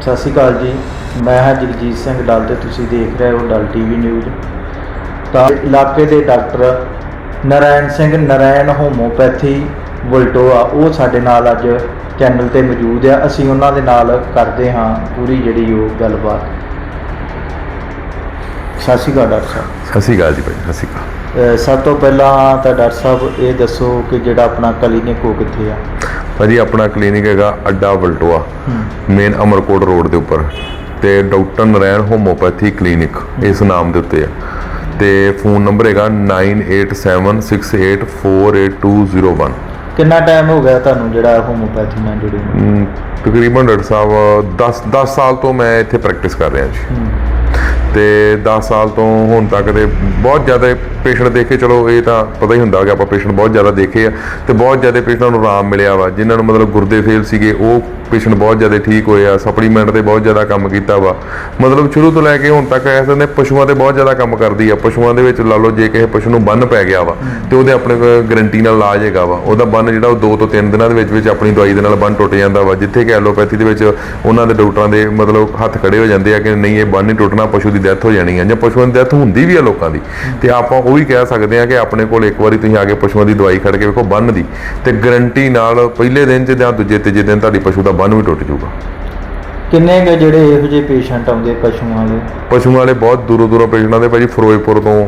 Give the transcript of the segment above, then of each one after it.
ਸਤਿ ਸ਼੍ਰੀ ਅਕਾਲ ਜੀ। ਮੈਂ ਹਾਂ ਜਗਜੀਤ ਸਿੰਘ ਡੱਲ ਤੇ ਤੁਸੀਂ ਦੇਖ ਰਹੇ ਹੋ ਡੱਲ ਟੀਵੀ ਨਿਊਜ਼। ਤਾਂ ਇਲਾਕੇ ਦੇ ਡਾਕਟਰ ਨਰਾਇਣ ਸਿੰਘ ਨਰਾਇਣ ਹੋਮੋਪੈਥੀ ਵਲਟੋਆ ਉਹ ਸਾਡੇ ਨਾਲ ਅੱਜ ਚੈਨਲ ਤੇ ਮੌਜੂਦ ਆ। ਅਸੀਂ ਉਹਨਾਂ ਦੇ ਨਾਲ ਕਰਦੇ ਹਾਂ ਪੂਰੀ ਜਿਹੜੀ ਉਹ ਗੱਲਬਾਤ। ਸਤਿ ਸ਼੍ਰੀ ਅਕਾਲ ਡਾਕਟਰ ਸਾਹਿਬ। ਸਤਿ ਸ਼੍ਰੀ ਅਕਾਲ ਜੀ ਭਾਈ ਸਤਿ ਸ਼੍ਰੀ ਅਕਾਲ। ਸਭ ਤੋਂ ਪਹਿਲਾਂ ਤਾਂ ਡਾਕਟਰ ਸਾਹਿਬ ਇਹ ਦੱਸੋ ਕਿ ਜਿਹੜਾ ਆਪਣਾ ਕਲੀਨਿਕ ਉਹ ਕਿੱਥੇ ਆ? ਭਾਜੀ ਆਪਣਾ ਕਲੀਨਿਕ ਹੈਗਾ ਅੱਡਾ ਵਲਟੋਆ ਮੇਨ ਅਮਰਕੋਟ ਰੋਡ ਦੇ ਉੱਪਰ। ਤੇ ਡਾਕਟਰ ਨਰੈਣ ਹੋਮੋਪੈਥੀ ਕਲੀਨਿਕ ਇਸ ਨਾਮ ਦੇ ਉੱਤੇ ਆ। ਤੇ ਫੋਨ ਨੰਬਰ ਹੈਗਾ 9876848201 ਕਿੰਨਾ ਟਾਈਮ ਹੋ ਗਿਆ ਤੁਹਾਨੂੰ ਜਿਹੜਾ ਹੋਮੋਪੈਥੀ ਨਾਲ ਜੁੜੇ ਨੂੰ ਤਕਰੀਬਨ ਡਾਕਟਰ ਸਾਹਿਬ 10 10 ਸਾਲ ਤੋਂ ਮੈਂ ਇੱਥੇ ਪ੍ਰੈਕਟਿਸ ਕਰ ਰਿਹਾ ਜੀ। ਤੇ 10 ਸਾਲ ਤੋਂ ਹੁਣ ਤੱਕ ਦੇ ਬਹੁਤ ਜ਼ਿਆਦਾ ਪੇਸ਼ੈਂਟ ਦੇਖੇ ਚਲੋ ਇਹ ਤਾਂ ਪਤਾ ਹੀ ਹੁੰਦਾ ਕਿ ਆਪਾਂ ਪੇਸ਼ੈਂਟ ਬਹੁਤ ਜ਼ਿਆਦਾ ਦੇਖੇ ਆ ਤੇ ਬਹੁਤ ਜ਼ਿਆਦਾ ਪੇਸ਼ੈਂਟਾਂ ਨੂੰ ਆਰਾਮ ਮਿਲਿਆ ਵਾ, ਜਿਨ੍ਹਾਂ ਨੂੰ ਮਤਲਬ ਗੁਰਦੇ ਫੇਲ ਸੀਗੇ, ਉਹ ਪੇਸ਼ੈਂਟ ਬਹੁਤ ਜ਼ਿਆਦਾ ਠੀਕ ਹੋਏ ਆ ਸਪਲੀਮੈਂਟ ਤੇ ਬਹੁਤ ਜ਼ਿਆਦਾ ਕੰਮ ਕੀਤਾ ਵਾ। ਮਤਲਬ ਸ਼ੁਰੂ ਤੋਂ ਲੈ ਕੇ ਹੁਣ ਤੱਕ ਐਸੇ ਨੇ ਪਸ਼ੂਆਂ ਤੇ ਬਹੁਤ ਜ਼ਿਆਦਾ ਕੰਮ ਕਰਦੀ ਆ। ਪਸ਼ੂਆਂ ਦੇ ਵਿੱਚ ਲਾ ਲਓ, ਜੇ ਕਿਸੇ ਪਸ਼ੂ ਨੂੰ ਬੰਨ ਪੈ ਗਿਆ ਵਾ, ਤੇ ਉਹਦੇ ਆਪਣੇ ਕੋਲ ਗਰੰਟੀ ਨਾਲ ਇਲਾਜ ਹੈਗਾ ਵਾ। ਉਹਦਾ ਬੰਨ ਜਿਹੜਾ ਉਹ 2 ਤੋਂ 3 ਦਿਨਾਂ ਦੇ ਵਿੱਚ ਵਿੱਚ ਆਪਣੀ ਦਵਾਈ ਦੇ ਨਾਲ ਬੰਨ ਟੁੱਟ ਜਾਂਦਾ ਵਾ, ਜਿੱਥੇ ਕਿ ਐਲੋਪੈਥੀ ਦੇ ਵਿੱਚ ਉਹਨਾਂ ਦੇ ਡਾਕਟਰਾਂ ਦੇ ਮਤਲਬ ਹੱਥ ਖੜੇ ਹੋ ਜਾਂਦੇ ਆ ਕਿ ਨਹੀਂ, ਇਹ ਬੰਨ ਨਹੀਂ ਟੁੱਟਣਾ, ਪਸ਼ੂ ਦੀ ਡੈਥ ਹੋ ਜਾਣੀ ਆ। ਜਾਂ ਪਸ਼ੂਆਂ ਦੀ ਡੈਥ ਹੁੰਦੀ ਵੀ ਆ ਲੋਕਾਂ ਦੀ। ਤੇ ਆਪਾਂ ਉਹ ਕਹਿ ਸਕਦੇ ਆ ਕਿ ਆਪਣੇ ਕੋਲ ਇੱਕ ਵਾਰੀ ਤੁਸੀਂ ਆ ਕੇ ਪਸ਼ੂਆਂ ਦੀ ਦਵਾਈ ਖੜ ਕੇ ਵੇਖੋ ਬੰਨ ਦੀ ਤੇ ਗਰੰਟੀ ਨਾਲ ਪਹਿਲੇ ਦਿਨ 'ਚ ਜਾਂ ਦੂਜੇ ਤੀਜੇ ਦਿਨ ਤੁਹਾਡੀ ਪਸ਼ੂ ਦਾ ਬੰਨ ਵੀ ਟੁੱਟ ਜਾਊਗਾ। ਕਿੰਨੇ ਕੁ ਜਿਹੜੇ ਇਹੋ ਜਿਹੇ ਪੇਸ਼ੈਂਟ ਆਉਂਦੇ ਪਸ਼ੂਆਂ ਵਾਲੇ? ਪਸ਼ੂਆਂ ਵਾਲੇ ਬਹੁਤ ਦੂਰੋਂ ਦੂਰੋਂ ਪੇਸ਼ੈਂਟ ਆਉਂਦੇ ਭਾਜੀ ਫਿਰੋਜ਼ਪੁਰ ਤੋਂ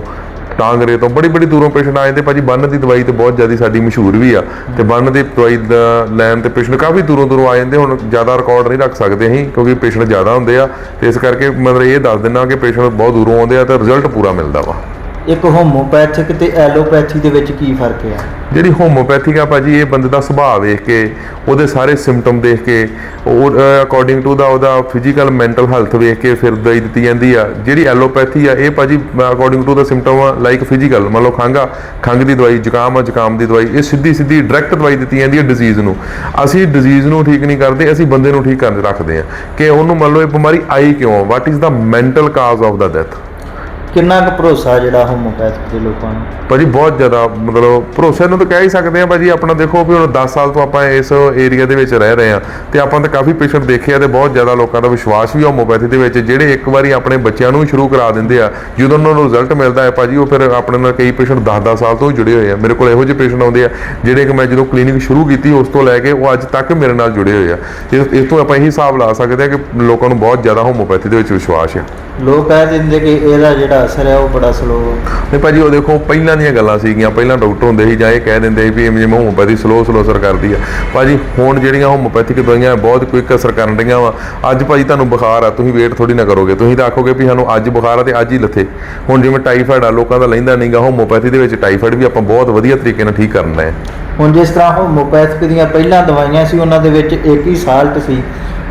ਟਾਂਗਰੇ ਤੋਂ ਬੜੀ ਬੜੀ ਦੂਰੋਂ ਪੇਸ਼ੈਂਟ ਆ ਜਾਂਦੇ ਭਾਜੀ ਬੰਨ ਦੀ ਦਵਾਈ ਤੇ ਬਹੁਤ ਜ਼ਿਆਦਾ ਸਾਡੀ ਮਸ਼ਹੂਰ ਵੀ ਆ ਤੇ ਬੰਨ ਦੀ ਦਵਾਈ ਦਾ ਲੈਣ ਤੇ ਪੇਸ਼ੈਂਟ ਕਾਫੀ ਦੂਰੋਂ ਦੂਰੋਂ ਆ ਜਾਂਦੇ ਹੁਣ ਜ਼ਿਆਦਾ ਰਿਕਾਰਡ ਨਹੀਂ ਰੱਖ ਸਕਦੇ ਅਸੀਂ ਕਿਉਂਕਿ ਪੇਸ਼ੈਂਟ ਜ਼ਿਆਦਾ ਹੁੰਦੇ ਆ ਤੇ ਇਸ ਕਰਕੇ ਮਤਲਬ ਇਹ ਦੱਸ ਦਿੰਨਾ ਕਿ ਪੇਸ਼ੈਂਟ ਬਹੁਤ ਦੂਰੋਂ ਆਉਂਦੇ ਆ ਤੇ ਰਿਜ਼ਲਟ ਪੂਰਾ ਮਿਲਦਾ ਵਾ। ਇੱਕ ਹੋਮੋਪੈਥਿਕ ਤੇ ਐਲੋਪੈਥੀ ਦੇ ਵਿੱਚ ਕੀ ਫ਼ਰਕ ਹੈ ਜਿਹੜੀ ਹੋਮੋਪੈਥਿਕ ਆ ਭਾਜੀ, ਇਹ ਬੰਦੇ ਦਾ ਸੁਭਾਅ ਵੇਖ ਕੇ, ਉਹਦੇ ਸਾਰੇ ਸਿੰਪਟਮ ਦੇਖ ਕੇ ਉਹ ਅਕੋਰਡਿੰਗ ਟੂ ਦਾ ਉਹਦਾ ਫਿਜ਼ੀਕਲ ਮੈਂਟਲ ਹੈਲਥ ਵੇਖ ਕੇ ਫਿਰ ਦਵਾਈ ਦਿੱਤੀ ਜਾਂਦੀ ਆ। ਜਿਹੜੀ ਐਲੋਪੈਥੀ ਆ, ਇਹ ਭਾਜੀ according to the symptom like physical ਮੰਨ ਲਓ ਖੰਘ ਆ, ਖੰਘ ਦੀ ਦਵਾਈ, ਜ਼ੁਕਾਮ ਆ, ਜ਼ੁਕਾਮ ਦੀ ਦਵਾਈ, ਇਹ ਸਿੱਧੀ ਸਿੱਧੀ ਡਾਇਰੈਕਟ ਦਵਾਈ ਦਿੱਤੀ ਜਾਂਦੀ ਹੈ ਡਿਜ਼ੀਜ਼ ਨੂੰ। ਅਸੀਂ ਡਿਜ਼ੀਜ਼ ਨੂੰ ਠੀਕ ਨਹੀਂ ਕਰਦੇ, ਅਸੀਂ ਬੰਦੇ ਨੂੰ ਠੀਕ ਕਰ ਰੱਖਦੇ ਆ। ਕਿ ਉਹਨੂੰ ਮੰਨ ਲਓ ਇਹ ਬਿਮਾਰੀ ਆਈ ਕਿਉਂ ਆ? What is the mental cause of the death ਕਿੰਨਾ ਕੁ ਭਰੋਸਾ ਜਿਹੜਾ ਹੋਮੋਪੈਥਿਕ ਦੇ ਲੋਕਾਂ ਨੂੰ? ਭਾਜੀ ਬਹੁਤ ਜ਼ਿਆਦਾ ਮਤਲਬ ਭਰੋਸੇ ਨੂੰ ਤਾਂ ਕਹਿ ਹੀ ਸਕਦੇ ਆ ਭਾਜੀ ਆਪਣਾ ਦੇਖੋ ਵੀ ਹੁਣ 10 ਸਾਲ ਤੋਂ ਆਪਾਂ ਇਸ ਏਰੀਆ ਦੇ ਵਿੱਚ ਰਹਿ ਰਹੇ ਆ ਤੇ ਆਪਾਂ ਤਾਂ ਕਾਫੀ ਪੇਸ਼ੈਂਟ ਦੇਖੇ ਆ ਤੇ ਬਹੁਤ ਜ਼ਿਆਦਾ ਲੋਕਾਂ ਦਾ ਵਿਸ਼ਵਾਸ ਵੀ ਹੋਮੋਪੈਥੀ ਦੇ ਵਿੱਚ ਜਿਹੜੇ ਇੱਕ ਵਾਰੀ ਆਪਣੇ ਬੱਚਿਆਂ ਨੂੰ ਸ਼ੁਰੂ ਕਰਾ ਦਿੰਦੇ ਆ ਜਦੋਂ ਉਹਨਾਂ ਨੂੰ ਰਿਜ਼ਲਟ ਮਿਲਦਾ ਹੈ ਭਾਜੀ ਉਹ ਫਿਰ ਆਪਣੇ ਨਾਲ ਕਈ ਪੇਸ਼ੈਂਟ 10-10 ਸਾਲ ਤੋਂ ਜੁੜੇ ਹੋਏ ਆ। ਮੇਰੇ ਕੋਲ ਇਹੋ ਜਿਹੇ ਪੇਸ਼ੈਂਟ ਆਉਂਦੇ ਆ ਜਿਹੜੇ ਕਿ ਮੈਂ ਜਦੋਂ ਕਲੀਨਿਕ ਸ਼ੁਰੂ ਕੀਤੀ ਉਸ ਤੋਂ ਲੈ ਕੇ ਉਹ ਅੱਜ ਤੱਕ ਮੇਰੇ ਨਾਲ ਜੁੜੇ ਹੋਏ ਆ। ਇਸ ਇਸ ਤੋਂ ਆਪਾਂ ਇਹੀ ਹਿਸਾਬ ਲਾ ਸਕਦੇ ਆ ਕਿ ਲੋਕਾਂ ਨੂੰ ਬਹੁਤ ਜ਼ਿਆਦਾ ਹੋਮੋਪੈਥੀ ਦੇ ਵਿੱਚ ਵਿਸ਼ਵਾਸ ਆ। ਲੋਕ ਕਹਿ ਦਿੰਦੇ ਕਿ ਇਹਦਾ ਜਿਹੜਾ ਅਸਰ ਹੈ ਉਹ ਬੜਾ ਸਲੋ ਤੇ ਭਾਜੀ ਉਹ ਦੇਖੋ ਪਹਿਲਾਂ ਦੀਆਂ ਗੱਲਾਂ ਸੀਗੀਆਂ। ਪਹਿਲਾਂ ਡਾਕਟਰ ਹੁੰਦੇ ਸੀ ਜਾਂ ਇਹ ਕਹਿ ਦਿੰਦੇ ਸੀ ਵੀ ਜਿਵੇਂ ਹੋਮੋਪੈਥੀ ਸਲੋ ਸਲੋ ਅਸਰ ਕਰਦੀ ਆ। ਭਾਜੀ ਹੁਣ ਜਿਹੜੀਆਂ ਹੋਮੋਪੈਥਿਕ ਦਵਾਈਆਂ ਬਹੁਤ ਕੁਇਕ ਅਸਰ ਕਰਨ ਰਹੀਆਂ ਵਾ। ਅੱਜ ਭਾਜੀ ਤੁਹਾਨੂੰ ਬੁਖਾਰ ਆ ਤੁਸੀਂ ਵੇਟ ਥੋੜੀ ਨਾ ਕਰੋਗੇ। ਤੁਸੀਂ ਤਾਂ ਆਖੋਗੇ ਵੀ ਸਾਨੂੰ ਅੱਜ ਬੁਖਾਰ ਆ ਤੇ ਅੱਜ ਹੀ ਲੱਥੇ। ਹੁਣ ਜਿਵੇਂ ਟਾਈਫਾਇਡ ਆ ਲੋਕਾਂ ਦਾ ਲੈਂਦਾ ਨਹੀਂਗਾ ਹੋਮੋਪੈਥੀ ਦੇ ਵਿੱਚ ਟਾਈਫਾਇਡ ਵੀ ਆਪਾਂ ਬਹੁਤ ਵਧੀਆ ਤਰੀਕੇ ਨਾਲ ਠੀਕ ਕਰਨ ਰਹੇ ਹੁਣ ਜਿਸ ਤਰ੍ਹਾਂ ਹੋਮੋਪੈਥਿਕ ਦੀਆਂ ਪਹਿਲਾਂ ਦਵਾਈਆਂ ਸੀ ਉਹਨਾਂ ਦੇ ਵਿੱਚ ਇੱਕ ਹੀ ਸਾਲਟ ਸੀ।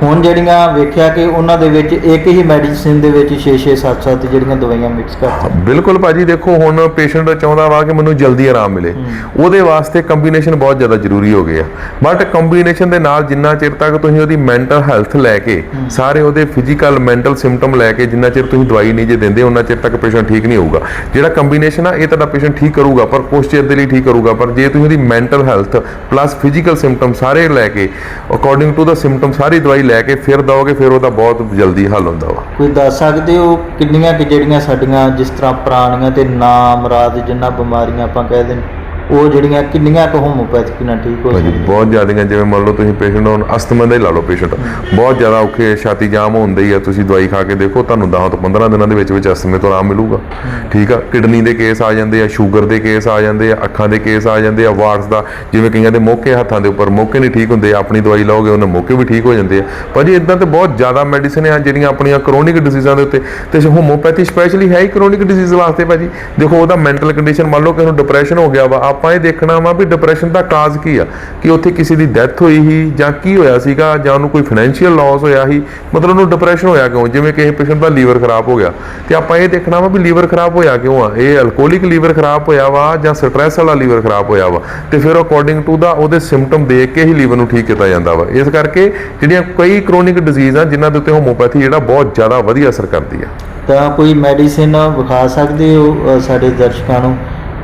ਹੁਣ ਜਿਹੜੀਆਂ ਵੇਖਿਆ ਕਿ ਉਹਨਾਂ ਦੇ ਵਿੱਚ ਇੱਕ ਹੀ ਮੈਡੀਸਿਨ ਦੇ ਵਿੱਚ 6 6 7 7 ਜਿਹੜੀਆਂ ਦਵਾਈਆਂ ਮਿਕਸ ਕਰ ਬਿਲਕੁਲ ਭਾਜੀ ਦੇਖੋ ਹੁਣ ਪੇਸ਼ੈਂਟ ਚਾਹੁੰਦਾ ਵਾ ਕਿ ਮੈਨੂੰ ਜਲਦੀ ਆਰਾਮ ਮਿਲੇ। ਉਹਦੇ ਵਾਸਤੇ ਕੰਬੀਨੇਸ਼ਨ ਬਹੁਤ ਜ਼ਿਆਦਾ ਜ਼ਰੂਰੀ ਹੋ ਗਏ ਆ। ਬਟ ਕੰਬੀਨੇਸ਼ਨ ਦੇ ਨਾਲ ਜਿੰਨਾ ਚਿਰ ਤੱਕ ਤੁਸੀਂ ਉਹਦੀ ਮੈਂਟਲ ਹੈਲਥ ਲੈ ਕੇ ਸਾਰੇ ਉਹਦੇ ਫਿਜ਼ੀਕਲ ਮੈਂਟਲ ਸਿੰਪਟਮ ਲੈ ਕੇ ਜਿੰਨਾ ਚਿਰ ਤੁਸੀਂ ਦਵਾਈ ਨਹੀਂ ਜੇ ਦਿੰਦੇ ਉਹਨਾਂ ਚਿਰ ਤੱਕ ਪੇਸ਼ੈਂਟ ਠੀਕ ਨਹੀਂ ਹੋਊਗਾ। ਜਿਹੜਾ ਕੰਬੀਨੇਸ਼ਨ ਆ ਇਹ ਤੁਹਾਡਾ ਪੇਸ਼ੈਂਟ ਠੀਕ ਕਰੂਗਾ ਪਰ ਕੁਛ ਚਿਰ ਦੇ ਲਈ ਠੀਕ ਕਰੂਗਾ। ਪਰ ਜੇ ਤੁਸੀਂ ਉਹਦੀ mental health plus physical symptom ਸਾਰੇ ਲੈ ਕੇ ਅਕੋਰਡਿੰਗ ਟੂ ਦਾ ਸਿੰਪਟਮ ਸਾਰੀ ਦਵਾਈ ਲੈ ਕੇ ਫਿਰ ਦਓਗੇ, ਫਿਰ ਉਹਦਾ ਬਹੁਤ ਜਲਦੀ ਹੱਲ ਹੁੰਦਾ ਵਾ। ਕੋਈ ਦੱਸ ਸਕਦੇ ਹੋ ਕਿੰਨੀਆਂ ਕਿ ਜਿਹੜੀਆਂ ਸਾਡੀਆਂ ਜਿਸ ਤਰ੍ਹਾਂ ਪੁਰਾਣੀਆਂ ਤੇ ਨਾਮਰਾਦ ਜਿੰਨਾ ਬਿਮਾਰੀਆਂ ਆਪਾਂ ਕਹਿ ਦਿੰਦੇ ਉਹ ਜਿਹੜੀਆਂ ਕਿੰਨੀਆਂ ਕੁ ਹੋਮੋਪੈਥਿਕ ਨਾਲ ਠੀਕ ਹੋ ਭਾਜੀ ਸਕਦੀਆਂ? ਬਹੁਤ ਜ਼ਿਆਦੀਆਂ ਜਿਵੇਂ ਮੰਨ ਲਓ ਤੁਸੀਂ ਪੇਸ਼ੈਂਟ ਹੁਣ ਅਸਥਮਾ ਦਾ ਹੀ ਲਾ ਲਓ ਪੇਸ਼ੈਂਟ ਬਹੁਤ ਜ਼ਿਆਦਾ ਔਖੇ ਛਾਤੀ ਜਾਮ ਹੁੰਦੀ ਹੀ ਆ ਤੁਸੀਂ ਦਵਾਈ ਖਾ ਕੇ ਦੇਖੋ ਤੁਹਾਨੂੰ 10 ਤੋਂ 15 ਦਿਨਾਂ ਦੇ ਵਿੱਚ ਵਿੱਚ ਅਸਥਮੇ ਤੋਂ ਆਰਾਮ ਮਿਲੂਗਾ। ਠੀਕ ਆ? ਕਿਡਨੀ ਦੇ ਕੇਸ ਆ ਜਾਂਦੇ ਆ ਸ਼ੂਗਰ ਦੇ ਕੇਸ ਆ ਜਾਂਦੇ ਆ ਅੱਖਾਂ ਦੇ ਕੇਸ ਆ ਜਾਂਦੇ ਆ ਵਾਰਸ ਦਾ ਜਿਵੇਂ ਕਈਆਂ ਦੇ ਮੋਕੇ ਹੱਥਾਂ ਦੇ ਉੱਪਰ ਮੋਕੇ ਨਹੀਂ ਠੀਕ ਹੁੰਦੇ ਆਪਣੀ ਦਵਾਈ ਲਾਓਗੇ ਉਹਨਾਂ ਮੋਕੇ ਵੀ ਠੀਕ ਹੋ ਜਾਂਦੇ ਆ। ਭਾਜੀ ਇਦਾਂ ਤੇ ਬਹੁਤ ਜ਼ਿਆਦਾ ਮੈਡੀਸਿਨ ਆ ਜਿਹੜੀਆਂ ਆਪਣੀਆਂ ਕ੍ਰੋਨਿਕ ਡਿਜ਼ੀਜ਼ਾਂ ਦੇ ਉੱਤੇ ਤੇ ਹੋਮੋਪੈਥੀ ਸਪੈਸ਼ਲੀ ਹੈ ਹੀ ਕ੍ਰੋਨਿਕ ਡਿਜ਼ੀਜ਼ ਵਾਸਤੇ ਭਾਜੀ? ਦੇਖੋ ਉਹਦਾ ਮੈਂਟਲ ਕੰਡੀਸ਼ਨ ਮੰਨ ਲਓ ਕਿ ਉਹਨੂੰ ਡਿਪਰੈਸ਼ਨ ਹੋ ਗਿਆ ਵਾ ਆਪਾਂ ਇਹ ਦੇਖਣਾ ਵਾ ਵੀ ਡਿਪਰੈਸ਼ਨ ਦਾ ਕਾਜ਼ ਕੀ ਆ? ਕਿ ਉੱਥੇ ਕਿਸੇ ਦੀ ਡੈਥ ਹੋਈ ਸੀ ਜਾਂ ਕੀ ਹੋਇਆ ਸੀਗਾ ਜਾਂ ਉਹਨੂੰ ਕੋਈ ਫਾਈਨੈਂਸ਼ੀਅਲ ਲਾਸ ਹੋਇਆ ਸੀ? ਮਤਲਬ ਉਹਨੂੰ ਡਿਪਰੈਸ਼ਨ ਹੋਇਆ ਕਿਉਂ? ਜਿਵੇਂ ਕਿਸੇ ਪੇਸ਼ੈਂਟ ਦਾ ਲੀਵਰ ਖਰਾਬ ਹੋ ਗਿਆ। ਤੇ ਆਪਾਂ ਇਹ ਦੇਖਣਾ ਵਾ ਵੀ ਲੀਵਰ ਖਰਾਬ ਹੋਇਆ ਕਿਉਂ ਆ? ਇਹ ਅਲਕੋਹਲਿਕ ਲੀਵਰ ਖਰਾਬ ਹੋਇਆ ਵਾ ਜਾਂ ਸਟ੍ਰੈਸ ਵਾਲਾ ਲੀਵਰ ਖਰਾਬ ਹੋਇਆ ਵਾ? ਤੇ ਫਿਰ ਅਕੋਰਡਿੰਗ ਟੂ ਦਾ ਉਹਦੇ ਸਿੰਪਟਮ ਦੇਖ ਕੇ ਹੀ ਲੀਵਰ ਨੂੰ ਠੀਕ ਕੀਤਾ ਜਾਂਦਾ ਵਾ। ਇਸ ਕਰਕੇ ਜਿਹੜੀਆਂ ਕਈ ਕ੍ਰੋਨਿਕ ਡਿਜ਼ੀਜ਼ ਆ, ਜਿਨ੍ਹਾਂ ਦੇ ਉੱਤੇ ਹੋਮੋਪੈਥੀ ਜਿਹੜਾ ਬਹੁਤ ਜ਼ਿਆਦਾ ਵਧੀਆ ਅਸਰ ਕਰਦੀ ਆ। ਤਾਂ ਕੋਈ ਮੈਡੀਸਿਨ ਵਿਖਾ ਸਕਦੇ ਹੋ ਸਾਡੇ ਦਰਸ਼ਕਾਂ ਨੂੰ?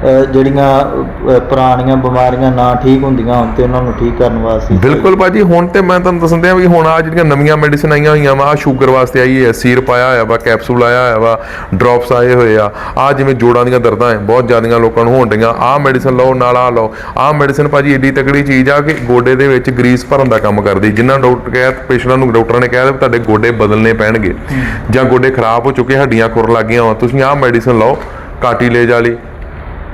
ਜਿਹੜੀਆਂ ਪੁਰਾਣੀਆਂ ਬਿਮਾਰੀਆਂ ਨਾ ਠੀਕ ਹੁੰਦੀਆਂ ਹੋਣ ਤੇ ਉਹਨਾਂ ਨੂੰ ਠੀਕ ਕਰਨ ਵਾਸਤੇ ਬਿਲਕੁਲ ਭਾਜੀ, ਹੁਣ ਤੇ ਮੈਂ ਤੁਹਾਨੂੰ ਦੱਸਣ ਦਿਆਂ ਵੀ ਹੁਣ ਆ ਜਿਹੜੀਆਂ ਨਵੀਆਂ ਮੈਡੀਸਨ ਆਈਆਂ ਹੋਈਆਂ ਵਾ ਆ ਸ਼ੂਗਰ ਵਾਸਤੇ ਆਈ ਹੈ ਸੀਰਪ ਆਇਆ ਹੋਇਆ ਵਾ ਕੈਪਸੂਲ ਆਇਆ ਹੋਇਆ ਵਾ ਡ੍ਰੌਪਸ ਆਏ ਹੋਏ ਆ ਆ ਜਿਵੇਂ ਜੋੜਾਂ ਦੀਆਂ ਦਰਦਾਂ ਹੈ, ਬਹੁਤ ਜ਼ਿਆਦੀਆਂ ਲੋਕਾਂ ਨੂੰ ਹੋਣ ਡੀਆਂ ਆ ਮੈਡੀਸਨ ਲਓ, ਨਾਲ ਆ ਲਓ ਆ ਮੈਡੀਸਿਨ ਭਾਜੀ ਏਡੀ ਤਕੜੀ ਚੀਜ਼ ਆ ਕਿ ਗੋਡੇ ਦੇ ਵਿੱਚ ਗਰੀਸ ਭਰਨ ਦਾ ਕੰਮ ਕਰਦੀ, ਜਿੰਨਾ ਡਾਕਟਰ ਕਹਿ ਪੇਸ਼ੈਂਟਾਂ ਨੂੰ ਡਾਕਟਰਾਂ ਨੇ ਕਹਿ ਦਿੱਤਾ ਤੁਹਾਡੇ ਗੋਡੇ ਬਦਲਨੇ ਪੈਣਗੇ, ਜਾਂ ਗੋਡੇ ਖਰਾਬ ਹੋ ਚੁੱਕੇ, ਹੱਡੀਆਂ ਖੁਰ ਲੱਗ ਗਈਆਂ ਵਾ ਤੁਸੀਂ ਆ ਮੈਡੀਸਨ ਲਓ ਕਾਰਟਿਲੇਜ ਵਾਲੀ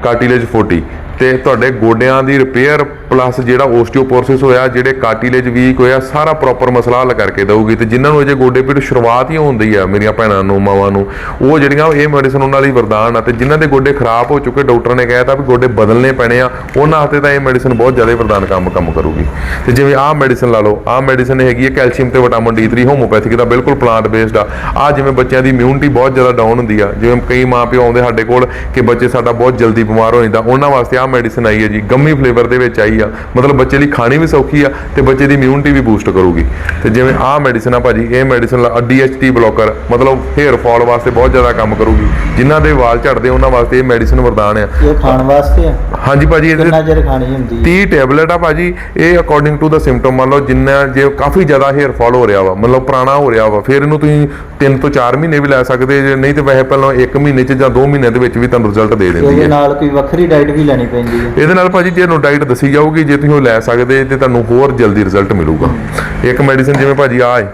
ਕਾਰਟਿਲੇਜ 40 ਤੇ ਤੁਹਾਡੇ ਗੋਡਿਆਂ ਦੀ ਰਿਪੇਅਰ ਪਲੱਸ ਜਿਹੜਾ ਓਸਟੀਓਪੋਰਸਿਸ ਹੋਇਆ, ਜਿਹੜੇ ਕਾਰਟਿਲੇਜ ਵੀਕ ਹੋਇਆ, ਸਾਰਾ ਪ੍ਰੋਪਰ ਮਸਲਾ ਹੱਲ ਕਰਕੇ ਦਊਗੀ। ਤੇ ਜਿਨ੍ਹਾਂ ਨੂੰ ਅਜੇ ਗੋਡੇ ਪੀੜ ਸ਼ੁਰੂਆਤ ਹੀ ਹੁੰਦੀ ਆ, ਮੇਰੀਆਂ ਭੈਣਾਂ ਨੂੰ, ਮਾਵਾਂ ਨੂੰ, ਉਹ ਜਿਹੜੀਆਂ ਇਹ ਮੈਡੀਸਨ ਉਹਨਾਂ ਲਈ ਵਰਦਾਨ ਆ, ਤੇ ਜਿਨ੍ਹਾਂ ਦੇ ਗੋਡੇ ਖਰਾਬ ਹੋ ਚੁੱਕੇ, ਡਾਕਟਰ ਨੇ ਕਹਿਤਾ ਵੀ ਗੋਡੇ ਬਦਲਨੇ ਪੈਣੇ ਆ, ਉਹਨਾਂ ਵਾਸਤੇ ਤਾਂ ਇਹ ਮੈਡੀਸਨ ਬਹੁਤ ਜ਼ਿਆਦਾ ਵਰਦਾਨ ਕੰਮ ਕੰਮ ਕਰੂਗੀ। ਤੇ ਜਿਵੇਂ ਆਹ ਮੈਡੀਸਨ ਲਾ ਲਓ, ਆਹ ਮੈਡੀਸਨ ਹੈਗੀ ਹੈ ਕੈਲਸ਼ੀਅਮ ਤੇ ਵਿਟਾਮਿਨ D3 ਹੋਮੋਪੈਥਿਕ ਦਾ ਬਿਲਕੁਲ ਪਲਾਂਟ ਬੇਸਡ ਆ। ਆ ਜਿਵੇਂ ਬੱਚਿਆਂ ਦੀ ਇਮਿਊਨਿਟੀ ਬਹੁਤ ਜ਼ਿਆਦਾ ਡਾਊਨ ਹੁੰਦੀ ਆ, ਜਿਵੇਂ ਕਈ ਮਾਪਿਓ ਆਉਂਦੇ ਸਾਡੇ ਕੋਲ ਕਿ ਬੱਚੇ ਸਾਡਾ ਬਹੁਤ ਜਲਦੀ ਬਿਮਾਰ ਹੋ ਜਾਂਦਾ, ਉਹਨਾਂ ਵਾਸਤੇ ਆਹ ਮੈਡੀਸਨ ਆਈ ਹੈ ਜੀ ਗੰਮੀ ਫਲੇਵਰ ਦੇ ਵਿੱਚ ਆਈ ਆ। ਮਤਲਬ ਬੱਚੇ ਲਈ ਖਾਣੀ ਵੀ ਸੌਖੀ ਆ ਤੇ ਬੱਚੇ ਦੀ ਇਮਿਊਨਿਟੀ ਵੀ ਬੂਸਟ ਕਰੂਗੀ। ਤੇ ਜਿਵੇਂ ਆਹ ਮੈਡੀਸਨ ਆ ਭਾਜੀ ਇਹ ਮੈਡੀਸਨ DHT ਬਲੋਕਰ ਮਤਲਬ ਹੇਅਰ ਫਾਲ ਵਾਸਤੇ ਬਹੁਤ ਜ਼ਿਆਦਾ ਕੰਮ ਕਰੂਗੀ। ਜਿਨ੍ਹਾਂ ਦੇ ਵਾਲ ਝੜਦੇ ਉਹਨਾਂ ਵਾਸਤੇ ਇਹ ਮੈਡੀਸਨ ਵਰਦਾਨ ਆ। ਇਹ ਖਾਣ ਵਾਸਤੇ ਆ? ਹਾਂਜੀ ਭਾਜੀ ਇਹਦੇ ਕਿੰਨਾ ਚਿਰ ਖਾਣੀ ਹੁੰਦੀ ਹੈ 30 ਟੈਬਲੇਟ ਆ ਭਾਜੀ ਇਹ ਅਕੋਰਡਿੰਗ ਟੂ ਦਾ ਸਿੰਪਟਮ ਮੰਨ ਲਓ ਜਿੰਨਾ ਜੇ ਕਾਫੀ ਜ਼ਿਆਦਾ ਹੇਅਰ ਫਾਲ ਹੋ ਰਿਹਾ ਵਾ ਮਤਲਬ ਪੁਰਾਣਾ ਹੋ ਰਿਹਾ ਵਾ ਫਿਰ ਇਹਨੂੰ ਤੁਸੀਂ 3 ਤੋਂ 4 ਮਹੀਨੇ ਵੀ ਲੈ ਸਕਦੇ ਜੇ ਨਹੀਂ ਤੇ ਵੈਸੇ ਪਹਿਲਾਂ 1 ਮਹੀਨੇ ਚ ਜਾਂ 2 ਮਹੀਨਿਆਂ ਦੇ ਵਿੱਚ ਵੀ ਤੁਹਾਨੂੰ ਰਿਜ਼ਲਟ ਦੇ ਦਿੰਦੀ ਇਹਦੇ ਹੈ ਨਾਲ ਕੋਈ ਵੱਖਰੀ ਡਾਈਟ ਵੀ ਲੈਣੀ ਪੈਂਦੀ ਹੈ ਇਹਦੇ ਨਾਲ ਭਾਜੀ ਜੇ ਤੁਹਾਨੂੰ ਡਾਈਟ ਦੱਸੀ ਜਾਊਗੀ ਜੇ ਤੁਸੀਂ ਉਹ ਲੈ ਸਕਦੇ ਤੇ ਤੁਹਾਨੂੰ ਹੋਰ ਜਲਦੀ ਰਿਜ਼ਲਟ ਮਿਲੂਗਾ। ਇੱਕ ਮੈਡੀਸਿਨ ਜਿਵੇਂ ਭਾਜੀ ਆ ਹੈ।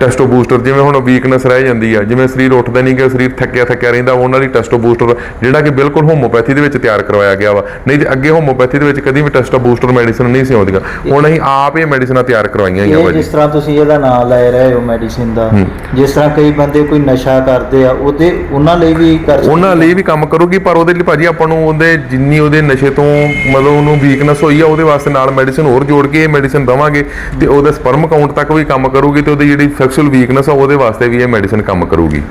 ਟੈਸਟੋ ਬੂਸਟਰ ਜਿਵੇਂ ਹੁਣ ਵੀਕਨੈਸ ਰਹਿ ਜਾਂਦੀ ਆ ਜਿਵੇਂ ਸਰੀਰ ਉੱਠਦਾ ਨਹੀਂ ਕਿ ਸਰੀਰ ਥੱਕਿਆ ਥੱਕਿਆ ਰਹਿੰਦਾ ਉਹਨਾਂ ਲਈ ਟੈਸਟੋ ਬੂਸਟਰ ਜਿਹੜਾ ਕਿ ਬਿਲਕੁਲ ਹੋਮੋਪੈਥੀ ਦੇ ਵਿੱਚ ਤਿਆਰ ਕਰਵਾਇਆ ਗਿਆ ਵਾ। ਨਹੀਂ ਤੇ ਅੱਗੇ ਹੋਮੋਪੈਥੀ ਦੇ ਵਿੱਚ ਕਦੀ ਵੀ ਟੈਸਟੋ ਬੂਸਟਰ ਮੈਡੀਸਿਨ ਨਹੀਂ ਸੀ ਆਉਂਦੀਆਂ। ਹੁਣ ਅਸੀਂ ਆਪ ਇਹ ਮੈਡੀਸਿਨਾਂ ਤਿਆਰ ਕਰਵਾਈਆਂ ਇਹ ਭਾਜੀ ਜਿਸ ਤਰ੍ਹਾਂ ਤੁਸੀਂ ਇਹਦਾ ਨਾਮ ਲੈ ਰਹੇ ਹੋ ਮੈਡੀਸਿਨ ਦਾ ਜਿਸ ਤਰ੍ਹਾਂ ਕਈ ਬੰਦੇ ਕੋਈ ਨਸ਼ਾ ਕਰਦੇ ਆ ਉਹਦੇ ਉਹਨਾਂ ਲਈ ਵੀ ਕਰ ਉਹਨਾਂ ਲਈ ਵੀ ਕੰਮ ਕਰੂਗੀ ਪਰ ਉਹਦੇ ਲਈ ਭਾਜੀ ਆਪਾਂ ਨੂੰ ਉਹਦੇ ਜਿੰਨੀ ਉਹਦੇ ਨਸ਼ੇ ਤੋਂ ਮਤਲਬ ਉਹਨੂੰ ਵੀਕਨੈਸ ਹੋਈ ਆ ਉਹਦੇ ਵਾਸਤੇ ਨਾਲ ਮੈਡੀਸਿਨ ਹੋਰ ਜੋੜ ਕੇ ਇਹ ਮੈਡੀਸਿਨ ਦਵਾਂਗੇ ਤੇ ਉਹਦੇ ਸਪਰਮ ਕਾਊਂਟ ਤੱਕ ਵੀ ਕੰਮ ਕਰੂਗੀ ਤੇ ਉਹਦੀ ਜਿਹੜੀ ਸੈਕਸ਼ੂਅਲ ਵੀਕਨੈਸ ਆ ਉਹਦੇ ਵਾਸਤੇ ਵੀ ਇਹ ਮੈਡੀਸਨ ਕੰਮ ਕਰੂਗੀ।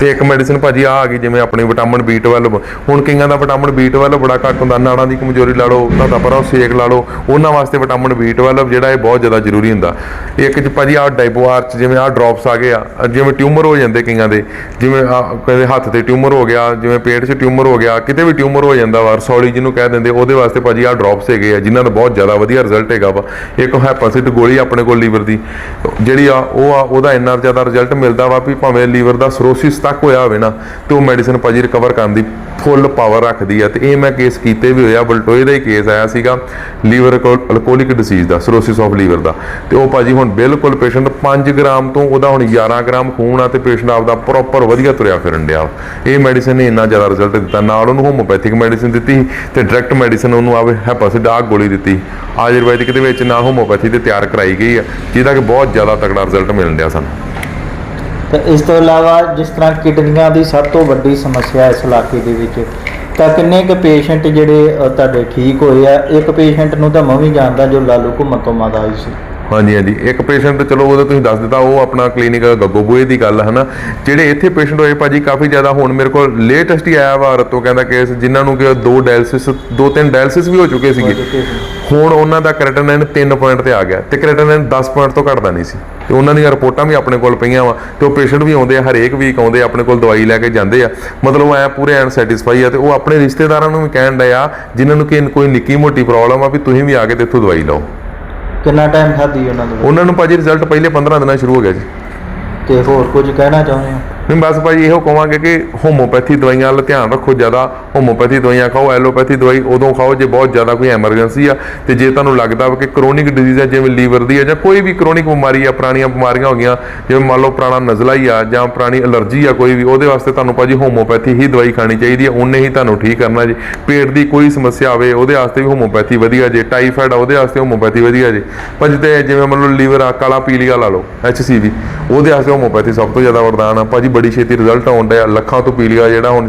ਤੇ ਇੱਕ ਮੈਡੀਸਿਨ ਭਾਜੀ ਆ ਆ ਗਈ, ਜਿਵੇਂ ਆਪਣੀ ਵਿਟਾਮਿਨ B12 ਹੁਣ ਕਈਆਂ ਦਾ ਵਿਟਾਮਿਨ B12 ਬੜਾ ਘੱਟ ਹੁੰਦਾ, ਨਾੜਾਂ ਦੀ ਕਮਜ਼ੋਰੀ ਲਾ ਲਓ, ਤੁਹਾਡਾ ਪਰਾਂ ਸੇਕ ਲਾ ਲਓ, ਉਹਨਾਂ ਵਾਸਤੇ ਵਿਟਾਮਿਨ B12 ਜਿਹੜਾ ਇਹ ਬਹੁਤ ਜ਼ਿਆਦਾ ਜ਼ਰੂਰੀ ਹੁੰਦਾ। ਇੱਕ ਚ ਭਾਜੀ ਆ ਡਾਈਪੋਆਰ ਚ ਜਿਵੇਂ ਆ ਡ੍ਰੌਪਸ ਆ ਗਏ ਆ, ਜਿਵੇਂ ਟਿਊਮਰ ਹੋ ਜਾਂਦੇ ਕਈਆਂ ਦੇ, ਜਿਵੇਂ ਆਹ ਕਹਿੰਦੇ ਹੱਥ ਤੇ ਟਿਊਮਰ ਹੋ ਗਿਆ, ਜਿਵੇਂ ਪੇਟ 'ਚ ਟਿਊਮਰ ਹੋ ਗਿਆ, ਕਿਤੇ ਵੀ ਟਿਊਮਰ ਹੋ ਜਾਂਦਾ ਵਾ, ਰਸੌਲੀ ਜਿਹਨੂੰ ਕਹਿ ਦਿੰਦੇ, ਉਹਦੇ ਵਾਸਤੇ ਭਾਜੀ ਆ ਡ੍ਰੌਪਸ ਹੈਗੇ ਆ, ਜਿਨ੍ਹਾਂ ਦਾ ਬਹੁਤ ਜ਼ਿਆਦਾ ਵਧੀਆ ਰਿਜ਼ਲਟ ਹੈਗਾ ਵਾ। ਇੱਕ ਹੈਪਾਸਿਟ ਗੋਲੀ ਆਪਣੇ ਕੋਲ ਲੀਵਰ ਦੀ, ਜਿਹੜੀ ਆ ਉਹ ਆ, ਉਹਦਾ ਇੰਨਾ ਜ਼ਿਆਦਾ ਰਿਜ਼ਲਟ ਮਿਲਦਾ ਵਾ ਵੀ ਭਾਵੇਂ ਲੀਵਰ ਦਾ ਸਰੋਸਿਸ ਤੱਕ ਹੋਇਆ ਹੋਵੇ ਨਾ, ਤੇ ਉਹ ਮੈਡੀਸਨ ਭਾਜੀ ਰਿਕਵਰ ਕਰਨ ਦੀ ਫੁੱਲ ਪਾਵਰ ਰੱਖਦੀ ਹੈ ਤੇ ਇਹ ਮੈਂ ਕੇਸ ਕੀਤੇ ਵੀ ਹੋਇਆ ਬਲਟੋਏ ਦਾ ਹੀ ਕੇਸ ਆਇਆ ਸੀਗਾ, ਲੀਵਰ ਅਲਕੋਹਲਿਕ ਡਿਸੀਜ਼ ਦਾ ਸਰੋਸਿਸ ਆਫ ਲੀਵਰ ਦਾ। ਤੇ ਉਹ ਭਾਜੀ ਹੁਣ ਬਿਲਕੁਲ ਪੇਸ਼ੈਂਟ 5 ਗ੍ਰਾਮ ਤੋਂ ਉਹਦਾ ਹੁਣ 11 ਗ੍ਰਾਮ ਖੂਨ ਆ, ਤੇ ਪੇਸ਼ੈਂਟ ਆਪਦਾ ਪ੍ਰੋਪਰ ਵਧੀਆ ਤੁਰਿਆ ਫਿਰਨ ਡਿਆ। ਇਹ ਮੈਡੀਸਨ ਨੇ ਇੰਨਾ ਜ਼ਿਆਦਾ ਰਿਜ਼ਲਟ ਦਿੱਤਾ, ਨਾਲ ਉਹਨੂੰ ਹੋਮੋਪੈਥਿਕ ਮੈਡੀਸਨ ਦਿੱਤੀ, ਤੇ ਡਾਇਰੈਕਟ ਮੈਡੀਸਨ ਉਹਨੂੰ ਆਵੇ ਹੈਪਾਸਿਡ ਗੋਲੀ ਦਿੱਤੀ। ਆਯੁਰਵੈਦਿਕ ਦੇ ਵਿੱਚ ਨਾ ਹੋਮੋਪੈਥੀ ਤੇ ਤਿਆਰ ਕਰਾਈ ਗਈ ਆ, ਜਿਹਦਾ ਕਿ ਬਹੁਤ ਜ਼ਿਆਦਾ ਤਕੜਾ ਰਿਜ਼ਲਟ ਮਿਲਣ ਡਿਆ ਸਾਨੂੰ। ਤੇ ਇਸ ਤੋਂ ਇਲਾਵਾ ਜਿਸ ਤਰ੍ਹਾਂ ਕਿਡਨੀਆਂ ਦੀ ਸਭ ਤੋਂ ਵੱਡੀ ਸਮੱਸਿਆ ਇਸ ਇਲਾਕੇ ਦੇ ਵਿੱਚ, ਤਾਂ ਕਿੰਨੇ ਕੁ ਪੇਸ਼ੈਂਟ ਜਿਹੜੇ ਤੁਹਾਡੇ ਠੀਕ ਹੋਏ ਆ? ਇੱਕ ਪੇਸ਼ੈਂਟ ਨੂੰ ਤਾਂ ਮੈਂ ਵੀ ਜਾਣਦਾ ਜੋ ਲਾਲੂ ਘੁੰਮਣ ਤੋਂ ਮਾਦਾ ਆਈ ਸੀ। ਹਾਂਜੀ ਹਾਂਜੀ। ਇੱਕ ਪੇਸ਼ੈਂਟ ਤੇ ਚਲੋ ਉਹਦਾ ਤੁਸੀਂ ਦੱਸ ਦਿੱਤਾ ਉਹ ਆਪਣਾ ਕਲੀਨਿਕ ਗੱਗੋਬੂਏ ਦੀ ਗੱਲ ਹੈ ਨਾ ਜਿਹੜੇ ਇੱਥੇ ਪੇਸ਼ੈਂਟ ਹੋਏ ਭਾਜੀ ਕਾਫੀ ਜ਼ਿਆਦਾ ਹੁਣ ਮੇਰੇ ਕੋਲ ਲੇਟੈਸਟ ਹੀ ਆਇਆ ਵਾ ਰਤੋ ਕਹਿੰਦਾ ਕੇਸ ਜਿਨ੍ਹਾਂ ਨੂੰ ਕਿ ਦੋ ਡਾਇਲਿਸਿਸ ਦੋ ਤਿੰਨ ਡਾਇਲਿਸਿਸ ਵੀ ਹੋ ਚੁੱਕੇ ਸੀਗੇ। ਹੁਣ ਉਹਨਾਂ ਦਾ ਕ੍ਰੈਟਿਨਾਈਨ 3 ਪੁਆਇੰਟ ਤੇ ਆ ਗਿਆ ਤੇ ਕ੍ਰੈਟਿਨਾਈਨ 10 ਪੁਆਇੰਟ ਤੋਂ ਘਟਦਾ ਨਹੀਂ ਸੀ। ਤੇ ਉਹਨਾਂ ਦੀਆਂ ਰਿਪੋਰਟਾਂ ਵੀ ਆਪਣੇ ਕੋਲ ਪਈਆਂ ਵਾ ਤੇ ਉਹ ਪੇਸ਼ੈਂਟ ਵੀ ਆਉਂਦੇ ਆ ਹਰੇਕ ਵੀਕ ਆਉਂਦੇ ਆ ਆਪਣੇ ਕੋਲ ਦਵਾਈ ਲੈ ਕੇ ਜਾਂਦੇ ਆ। ਮਤਲਬ ਉਹ ਐ ਪੂਰੇ ਐਨ ਸੈਟੀਸਫਾਈ ਆ ਤੇ ਉਹ ਆਪਣੇ ਰਿਸ਼ਤੇਦਾਰਾਂ ਨੂੰ ਵੀ ਕਹਿਣ ਡਿਆ ਜਿਨ੍ਹਾਂ ਨੂੰ ਕਿ ਕੋਈ ਨਿੱਕੀ ਮੋਟੀ ਪ੍ਰੋਬਲਮ ਆ ਵੀ ਤੁਸੀਂ ਵੀ ਆ ਕੇ ਤੇ ਇੱਥੋਂ ਦਵਾਈ ਲਓ। ਕਿੰਨਾ ਟਾਈਮ ਖਾਧੀ ਉਹਨਾਂ ਨੂੰ? ਉਹਨਾਂ ਨੂੰ ਭਾਜੀ ਰਿਜ਼ਲਟ ਪਹਿਲੇ 15 ਦਿਨਾਂ 'ਚ ਸ਼ੁਰੂ ਹੋ ਗਿਆ ਜੀ। ਤੇ ਹੋਰ ਕੁਝ ਕਹਿਣਾ ਚਾਹੁੰਦੇ ਹੋ? ਨਹੀਂ ਬਸ ਭਾਜੀ ਇਹੋ ਕਹਾਂਗੇ ਕਿ ਹੋਮੋਪੈਥੀ ਦਵਾਈਆਂ ਵੱਲ ਧਿਆਨ ਰੱਖੋ ਜ਼ਿਆਦਾ। ਹੋਮੋਪੈਥੀ ਦਵਾਈਆਂ ਖਾਓ ਐਲੋਪੈਥੀ ਦਵਾਈ ਉਦੋਂ ਖਾਓ ਜੇ ਬਹੁਤ ਜ਼ਿਆਦਾ ਕੋਈ ਐਮਰਜੈਂਸੀ ਆ। ਤੇ ਜੇ ਤੁਹਾਨੂੰ ਲੱਗਦਾ ਵਾ ਕਿ ਕਰੋਨਿਕ ਡਿਜ਼ੀਜ਼ ਆ, ਜਿਵੇਂ ਲੀਵਰ ਦੀ ਆ ਜਾਂ ਕੋਈ ਵੀ ਕਰੋਨਿਕ ਬਿਮਾਰੀ ਆ, ਪੁਰਾਣੀਆਂ ਬਿਮਾਰੀਆਂ ਹੋ ਗਈਆਂ, ਜਿਵੇਂ ਮੰਨ ਲਓ ਪੁਰਾਣਾ ਨਜ਼ਲਾ ਹੀ ਆ ਜਾਂ ਪੁਰਾਣੀ ਅਲਰਜੀ ਆ ਕੋਈ ਵੀ, ਉਹਦੇ ਵਾਸਤੇ ਤੁਹਾਨੂੰ ਭਾਜੀ ਹੋਮੋਪੈਥੀ ਹੀ ਦਵਾਈ ਖਾਣੀ ਚਾਹੀਦੀ ਹੈ ਉਹਨੇ ਹੀ ਤੁਹਾਨੂੰ ਠੀਕ ਕਰਨਾ ਜੀ। ਪੇਟ ਦੀ ਕੋਈ ਸਮੱਸਿਆ ਆਵੇ, ਉਹਦੇ ਵਾਸਤੇ ਵੀ ਹੋਮੋਪੈਥੀ ਵਧੀਆ ਜੇ। ਟਾਈਫਾਇਡ ਆ, ਉਹਦੇ ਵਾਸਤੇ ਹੋਮੋਪੈਥੀ ਵਧੀਆ ਜੇ। ਭਾਜੀ ਤੇ ਜਿਵੇਂ ਮੰਨ ਲਓ ਲੀਵਰ ਆ, ਕਾਲਾ ਪੀਲੀਆ ਲਾ ਲਓ ਐਚਸੀਵੀ ਉਹਦੇ ਵਾਸਤੇ ਹੋਮੋਪੈਥੀ ਸਭ ਤੋਂ ਜ਼ਿਆਦਾ ਵਰਦਾਨ ਆ। ਭਾਜੀ ਬੜੀ ਛੇਤੀ ਰਿਜ਼ਲਟ ਆਉਣ ਡਿਆ ਲੱਖਾਂ ਤੋਂ ਪੀਲੀਆ ਜਿਹੜਾ ਹੁਣ